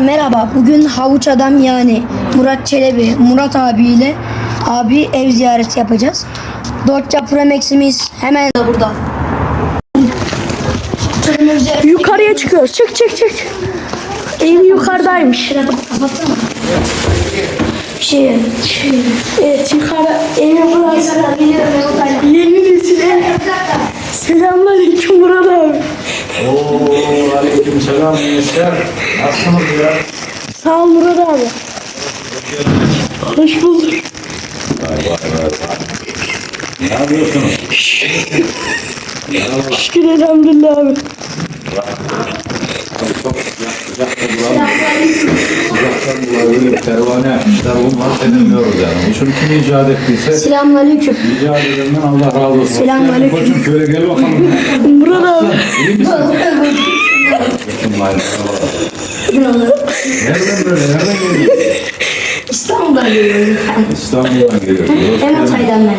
Merhaba. Bugün Havuç Adam yani Murat Çelebi, Murat abiyle abi ev ziyareti yapacağız. Dotça Pro Max'imiz hemen burada. Yukarıya çıkıyoruz. Çık çık çık. Ev yukarıdaymış. Kapatsana. Şey. Evet. Geliyorum ben odayla. Yeni nesile. Selamünaleyküm Murat abi. Oo, aleyküm selam gençler. Nasılsınız ya? Sağ ol Murat abi. Hoş bulduk. Vay vay vay vay. Ne yapıyorsunuz? Şükür elhamdülillah abi. Sıcaktan dolayı pervane yapmışlar. Bunlar edemiyoruz yani. Şunu kim icat ettiyse Selamünaleyküm. icat edenden Allah razı olsun. Selamünaleyküm. Koçum şöyle gel bakalım. Murat abi. İyi misin? Koçum vay merhaba. Nereden böyle? Nereden geliyorsun? İstanbul'dan geliyorum. İstanbul'dan geliyorsun. Hem Hatay'dan ben.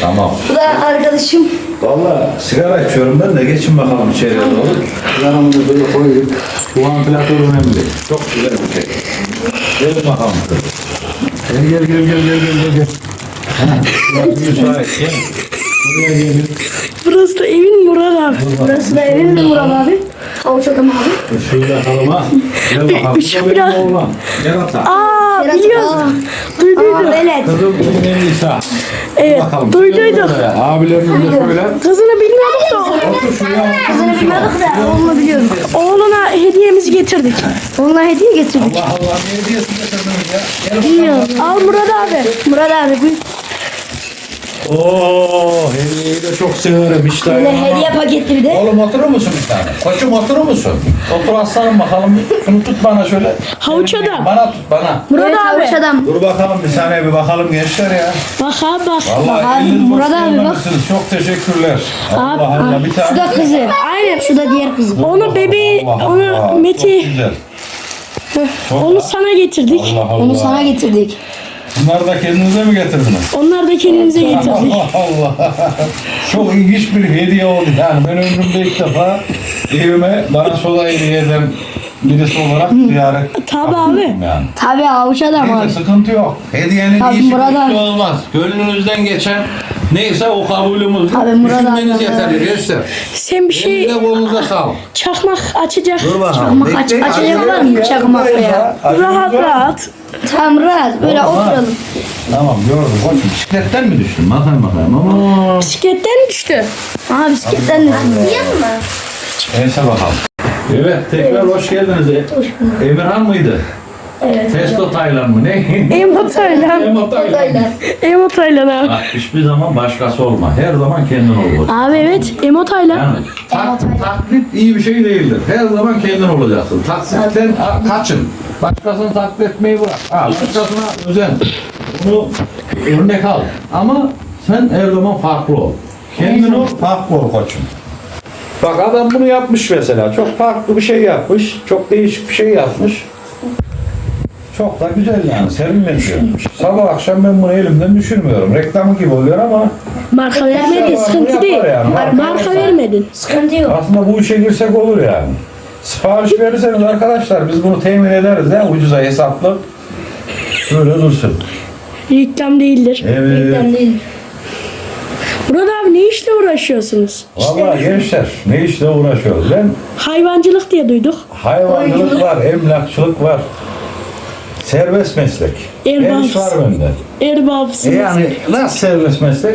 Tamam. Bu da arkadaşım. Valla sigara içiyorum ben de geçin bakalım içeriye doğru. Sigaramı da böyle koyayım. Bu vantilatör önemli. Çok güzel bir şey. Gelin bakalım. Gel gel gel gel gel gel gel. Ha, burası müsait. Gel. Buraya gelin. Burası da evin Murat abi. Burası da evim mi Murat abi? Havuç Adam abi. Şöyle yakalım ha. Gel bakalım. Bu da biraz- benim oğlan. Gel ata. Aa Aa. Aa, Duyduyduk. velet. Kızım benim en İsa. Evet Bakalım. buraya. Abilerin de şöyle. Kızını bilmiyorduk da Otur şuraya. Kızını bilmiyorduk da oğlunu biliyorum. oğluna hediyemizi getirdik. Onunla hediye getirdik. Allah Allah. Ne hediyesi getirdiniz ya? Gel Bilmiyorum. Al Murat abi. Murat abi bu Oo, hediyeyi de çok severim işte. böyle hediye paketli bir de. Oğlum oturur musun bir tane? Koçum oturur musun? Otur aslanım bakalım. Şunu tut bana şöyle. Havuç adam. Bana tut bana. Murat Evet, abi. Havuç Adam. Dur bakalım bir saniye bir bakalım gençler ya. Bak abi bak. Vallahi Bak Murat abi bak. Çok teşekkürler. Allah Abi, Allah bir Şu da tane. kızı. Aynen. Şu da diğer kızı. Onu bebeği, Allah onu Allah, Meti, Çok güzel. Çok onu sana getirdik. Allah Allah. Onu sana getirdik. Bunları da kendinize mi getirdiniz? Onlar da kendimize getirdik. Allah Allah. Çok ilginç bir hediye oldu. Yani ben ömrümde ilk defa evime bana soda hediye eden birisi olarak ziyaret Tabii yaptım abi. Yani. Tabii Havuç Adam Neyse abi. sıkıntı yok. Hediyenin Tabii iyisi Murat kötüsü abi. olmaz. Gönlünüzden geçen neyse o kabulümüz. Tabii Murat abi. Düşünmeniz yeterli gençler. Sen bir şey Elinize kolunuza sağlık. çakmak açacak. Çakmak aç- Bekleyin, açacak var mı? Çakmak ya. Rahat rahat. Tamam rahat. Böyle ha. oturalım. Tamam gördüm. Koçum bisikletten mi düştün? Bakayım bakayım. Ama Bisikletten düştü. Aa bisikletten düştüm. neyse bakalım. Evet tekrar hoş geldiniz. Emirhan mıydı? Evet. Testo Taylan mı? Ne? Emo Taylan. Emo Taylan. Emo Taylan abi. Bak hiçbir zaman başkası olma. Her zaman kendin ol. Abi evet Emo Taylan. Yani tak, taklit iyi bir şey değildir. Her zaman kendin olacaksın. Taklitten a- kaçın. Başkasını taklit etmeyi bırak. Ha, başkasına özen. Bunu örnek al. Ama sen her zaman farklı ol. Kendin ol, farklı ol koçum. Bak adam bunu yapmış mesela. Çok farklı bir şey yapmış. Çok değişik bir şey yapmış. Çok da güzel yani. Serinletiyormuş. Sabah akşam ben bunu elimden düşürmüyorum. Reklamı gibi oluyor ama Marka vermedin sıkıntı değil. yani. Marka vermedin. Sıkıntı yok. aslında bu işe girsek olur yani. Sipariş verirseniz arkadaşlar biz bunu temin ederiz ya ucuza hesaplı. Şöyle dursun. Reklam değildir. Evet. Reklam değil. Murat abi ne işle uğraşıyorsunuz? Vallahi gençler ne işle uğraşıyoruz? Ben Hayvancılık diye duyduk. hayvancılık var, emlakçılık var. Serbest meslek. Her iş var bende. E Erbabısınız. yani nasıl serbest meslek?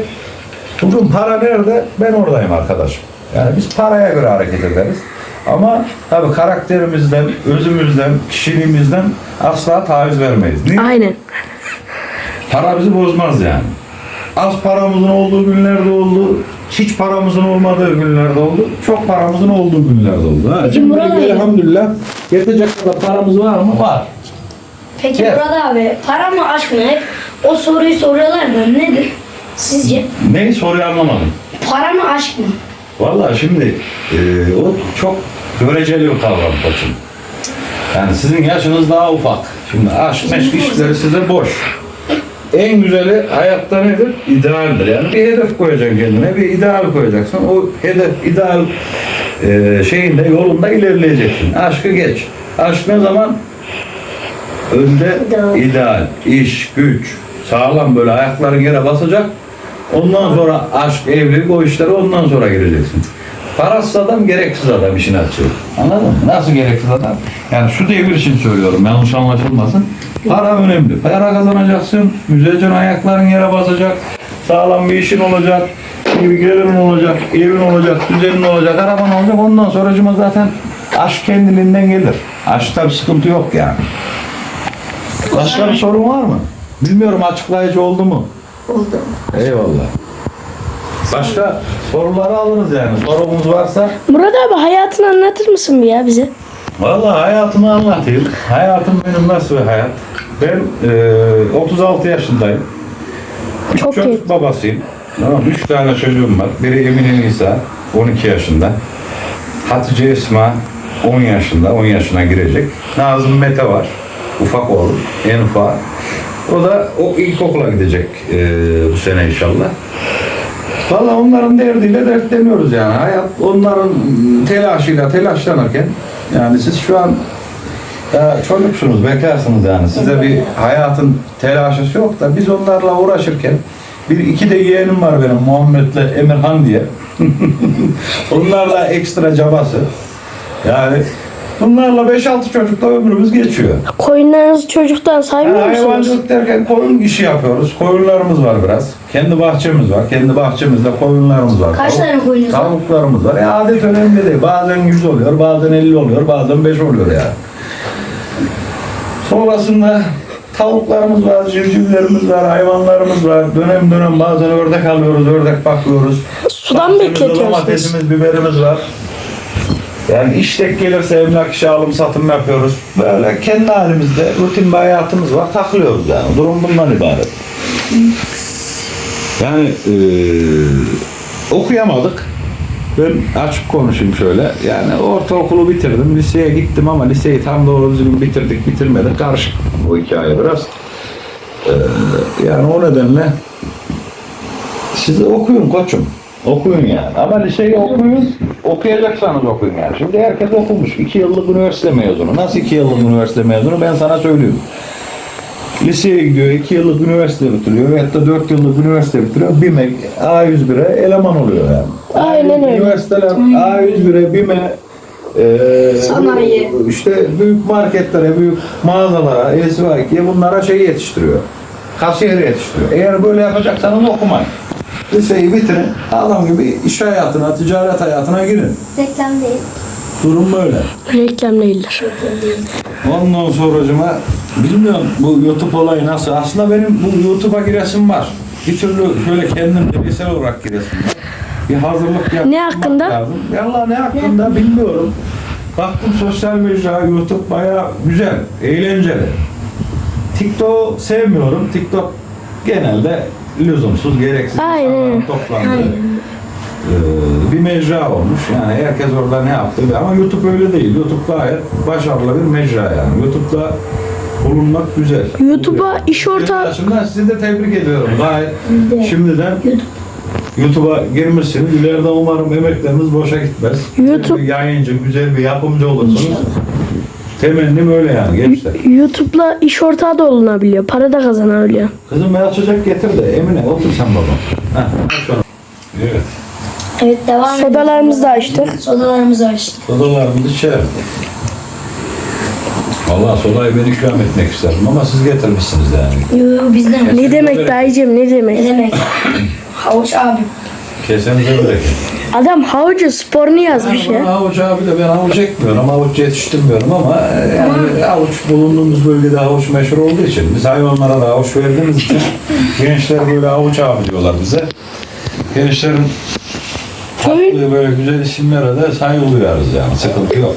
Bugün para nerede? Ben oradayım arkadaşım. Yani biz paraya göre hareket ederiz. Ama tabii karakterimizden, özümüzden, kişiliğimizden asla taviz vermeyiz. Niye? Aynen. Para bizi bozmaz yani. Az paramızın olduğu günlerde oldu. Hiç paramızın olmadığı günlerde oldu. Çok paramızın olduğu günlerde oldu. Ha, şimdi Murat abi- elhamdülillah yetecek kadar paramız var mı? Var. Peki Evet. Murat abi para mı aşk mı? Hep o soruyu soruyorlar da nedir? Sizce? Neyi soruyu anlamadım. Para mı aşk mı? Vallahi şimdi e, o çok göreceli bir kavram koçum. Yani sizin yaşınız daha ufak. Şimdi aşk meşk işleri size boş. En güzeli hayatta nedir? İdealdir. Yani bir hedef koyacaksın kendine, bir ideal koyacaksın. O hedef, ideal e, şeyinde, yolunda ilerleyeceksin. Aşkı geç. Aşk ne zaman? Önce ideal, iş, güç, sağlam böyle ayakların yere basacak. Ondan sonra aşk, evlilik o işlere ondan sonra gireceksin. Parasız adam gereksiz adam işini açıyor. Anladın mı? Nasıl gereksiz adam? Yani şu devir için söylüyorum yanlış anlaşılmasın. Para önemli. Para kazanacaksın. Güzelce ayakların yere basacak. Sağlam bir işin olacak. iyi bir gelirin olacak. Evin olacak. Düzenin olacak. Araban olacak. Ondan sonracıma zaten aşk kendiliğinden gelir. Aşkta bir sıkıntı yok yani. Başka bir sorun var mı? Bilmiyorum açıklayıcı oldu mu? Oldu. Eyvallah. Başka soruları alırız yani. Sorumuz varsa. Murat abi hayatını anlatır mısın bir ya bize? Vallahi hayatımı anlatayım. Hayatım benim nasıl bir hayat? Ben eee, 36 yaşındayım. Çok iyi. Çocuk babasıyım. Tamam, üç tane çocuğum var. Biri Emine Nisa, 12 yaşında. Hatice Esma, 10 yaşında, 10 yaşına girecek. Nazım Mete var, ufak oğlum, en ufak. O da o ilkokula gidecek eee, bu sene inşallah. Valla onların derdiyle dertleniyoruz yani. Hayat onların telaşıyla telaşlanırken yani siz şu an ya çocuksunuz, bekarsınız yani. Size bir hayatın telaşesi yok da biz onlarla uğraşırken bir iki de yeğenim var benim Muhammed'le Emirhan diye. Onlarla ekstra cabası. Yani bunlarla 5-6 çocukla ömrümüz geçiyor. Koyunlarınızı çocuktan Yani saymıyor musunuz? hayvancılık derken koyun işi yapıyoruz. Koyunlarımız var biraz. Kendi bahçemiz var. Kendi bahçemizde koyunlarımız var. Kaç tane koyunuz var? Tavuklarımız var. Ya adet önemli değil. Bazen 100 oluyor, bazen 50 oluyor, bazen 5 oluyor yani. Sonrasında tavuklarımız var, civcivlerimiz var, hayvanlarımız var. Dönem dönem bazen ördek alıyoruz, ördek bakıyoruz. Sudan bekletiyorsunuz. Domatesimiz, biberimiz var. Yani iş tek gelirse emlak işi alım satım yapıyoruz. Böyle kendi halimizde rutin bir hayatımız var. Takılıyoruz yani. Durum bundan ibaret. Yani eee, okuyamadık. Ben açık konuşayım şöyle. Yani ortaokulu bitirdim. Liseye gittim ama liseyi tam doğru düzgün bitirdik bitirmedik. Karışık bu hikaye biraz. Eee, yani o nedenle siz okuyun koçum. Okuyun yani. Ama liseyi okuyun. Okuyacaksanız okuyun yani. Şimdi herkes okumuş. İki yıllık üniversite mezunu. Nasıl iki yıllık üniversite mezunu ben sana söyleyeyim. Liseye gidiyor, iki yıllık üniversite bitiriyor veyahut da dört yıllık üniversite bitiriyor. BİM'e, A101'e eleman oluyor yani. Aynen öyle. Üniversiteler A101'e, BİM'e, eee, Sanayi. işte büyük marketlere, büyük mağazalara, esvakiye bunlara şey yetiştiriyor. Kasiyer yetiştiriyor. Eğer böyle yapacaksanız okumayın. Liseyi bitirin, adam gibi iş hayatına, ticaret hayatına girin. Reklam değil. Durum böyle. Reklam değildir. Ondan sonracıma bilmiyorum bu YouTube olayı nasıl. Aslında benim bu YouTube'a giresim var. Bir türlü şöyle kendim bireysel olarak giresim var. Bir hazırlık yapmak Ne hakkında? lazım. Valla ne hakkında bilmiyorum. Baktım sosyal medya, YouTube baya güzel, eğlenceli. TikTok sevmiyorum. TikTok genelde lüzumsuz, gereksiz Aynen. insanların toplandığı ee, bir mecra olmuş. Yani herkes orada ne yaptı ama YouTube öyle değil. YouTube gayet başarılı bir mecra yani. YouTube'da bulunmak güzel. YouTube'a iş ortağı- Açımdan sizi de tebrik ediyorum. Gayet şimdiden YouTube'a girmişsiniz. İleride umarım emekleriniz boşa gitmez. Güzel YouTube- bir yayıncı, güzel bir yapımcı olursunuz. Temennim öyle yani gençler. YouTube'la iş ortağı da olunabiliyor. Para da kazanabiliyor. Kızım ben açacak getir de Emine otur sen babam. Heh, onu. Evet. Evet devam edelim. Sodalarımızı da açtık. Sodalarımızı açtık. Sodalarımızı içerim. Valla sodayı ben ikram etmek isterdim ama siz getirmişsiniz yani. Yo, yo, bizden. Ne demek dayıcım ne Ne demek? demek? Havuç abi. Kesenize bereket. Adam havucu sporunu yazmış Yani ya. havuç abi de ben havuç ekmiyorum, havuç yetiştirmiyorum ama e, yani havuç bulunduğumuz bölgede havuç meşhur olduğu için biz hayvanlara da havuç verdiğimiz için gençler böyle havuç abi diyorlar bize. Gençlerin Köyün, taktığı böyle güzel isimlere de saygı duyarız yani sıkıntı yok.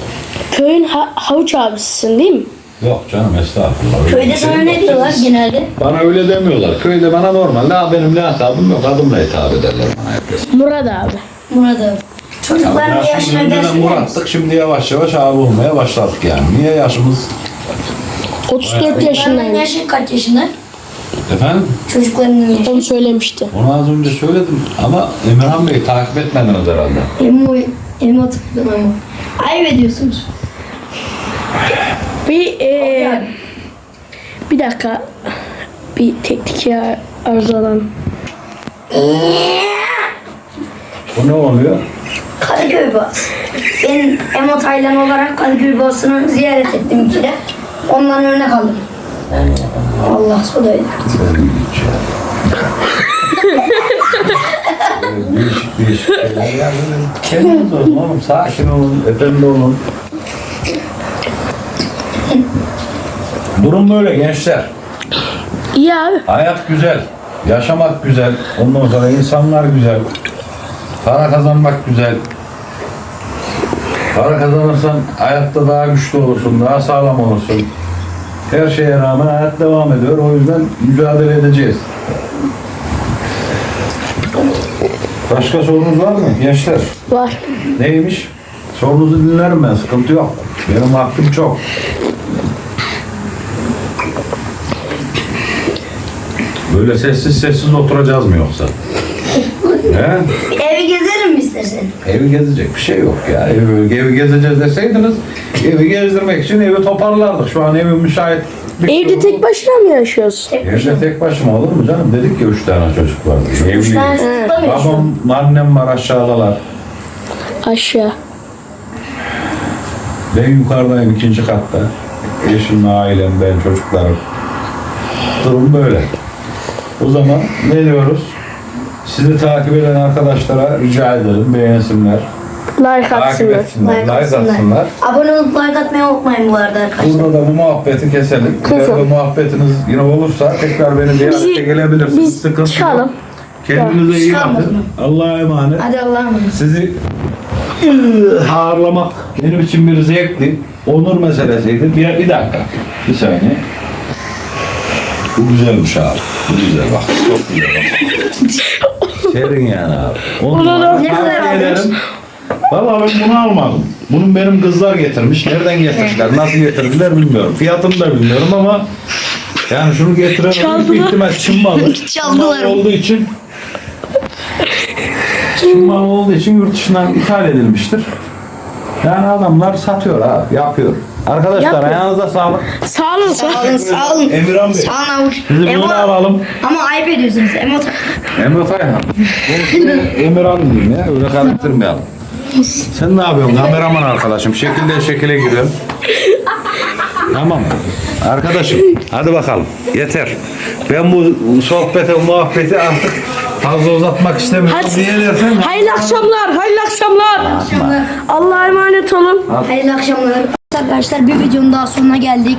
köyün ha- havuç abisisin değil mi? Yok canım estağfurullah. öyle bir Köyde şey sana yok. ne diyorlar genelde? Bana öyle demiyorlar. Köyde bana normalde ha benim lakabım yok. Adımla hitap ederler bana herkes. Murat abi. Murat abi. Çocukların Ya yaşına. Murat'tık. Şimdi yavaş yavaş abi olmaya başladık yani. Niye yaşımız? 34 Çocukların yaşındaymış. yaşı kaç yaşında? Efendim? Çocuklarının yaşı. Onu söylemişti. Onu az önce söyledim ama Emirhan Bey takip etmediniz herhalde. Elma, elma tıkladım ama. Ayıp ediyorsunuz. Bir e, Bir dakika. Bir teknik arızalan. Bu ne oluyor? Kadıköy Boğazı. Ben Emo Taylan olarak Kadıköy Boğazı'nı ziyaret ettim iki de. Ondan örnek aldım. Allah sodaydı. değişik değişik şeyler. Yani kendiniz olun oğlum. Sakin olun. Efendi olun. Durum böyle gençler. İyi abi. Hayat güzel. Yaşamak güzel. Ondan sonra insanlar güzel. Para kazanmak güzel. Para kazanırsan hayatta daha güçlü olursun, daha sağlam olursun. Her şeye rağmen hayat devam ediyor. O yüzden mücadele edeceğiz. Başka sorunuz var mı gençler? Var. Neymiş? Sorunuzu dinlerim ben, sıkıntı yok. Benim vaktim çok. Böyle sessiz sessiz oturacağız mı yoksa? He? Evi gezecek bir şey yok ya. Evi, evi gezeceğiz deseydiniz, evi gezdirmek için evi toparlardık. Şu an evi müsait. bir Evde tek başına mı yaşıyoruz? Evde tek başıma olur mu canım? Dedik ki üç tane çocuk var. Tane yaşıyorsun? Babam, annem var aşağıdalar. Aşağı. Ben yukarıdayım ikinci katta. Eşim, ailem, ben, çocuklarım. Durum böyle. O zaman ne diyoruz? Sizi takip eden arkadaşlara rica edelim beğensinler. Like Takip atsınlar. etsinler, Like like atsınlar. Abone olup like atmayı unutmayın bu arada arkadaşlar. Burada da bu muhabbeti keselim. İleride muhabbetiniz yine olursa tekrar beni ziyarete gelebilirsiniz. biz Sıkıntı yok. çıkalım. Kendinize iyi Çıkalım. bakın. Allah'a emanet. Hadi Allah'a emanet. Sizi ağırlamak benim için bir zevkti. Onur meselesiydi. Bir, bir dakika. Bir saniye. Bu güzelmiş abi. Bu güzel bak. Çok güzel bak. Serin yani abi. Onu Ona da- Ne kadar ederim. Valla ben bunu almadım. Bunu benim kızlar getirmiş. Nereden getirdiler? Nasıl getirdiler bilmiyorum. Fiyatını da bilmiyorum ama yani şunu getiren büyük ihtimal Çin malı. Çin malı olduğu için Çin malı olduğu için yurt dışından ithal edilmiştir. Yani adamlar satıyor abi, yapıyor. Arkadaşlar Yapıyor. ayağınıza sağlık. Sağ olun. Sağ olun sağ olun. Emirhan Bey. Sağ olun avuç. Sizi Emo- bunu alalım. Ama ayıp ediyorsunuz. Emo Emre Tayhan. Emirhan diyeyim ya, öyle karıştırmayalım. Sen ne yapıyorsun kameraman arkadaşım? Şekilde şekile giriyorum. Tamam. Arkadaşım hadi bakalım. Yeter. Ben bu sohbete, muhabbeti artık fazla uzatmak istemiyorum. Hadi. Niye dersen? Hayırlı akşamlar. Hayırlı akşamlar. Allah'a emanet olun. Hayırlı akşamlar. Arkadaşlar bir videonun daha sonuna geldik.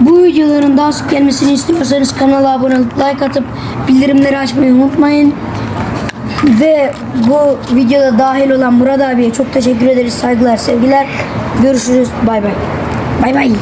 Bu videoların daha sık gelmesini istiyorsanız kanala abone olup like atıp bildirimleri açmayı unutmayın. Ve bu videoda dahil olan Murat abiye çok teşekkür ederiz. Saygılar, sevgiler. Görüşürüz. Bay bay. Bay bay.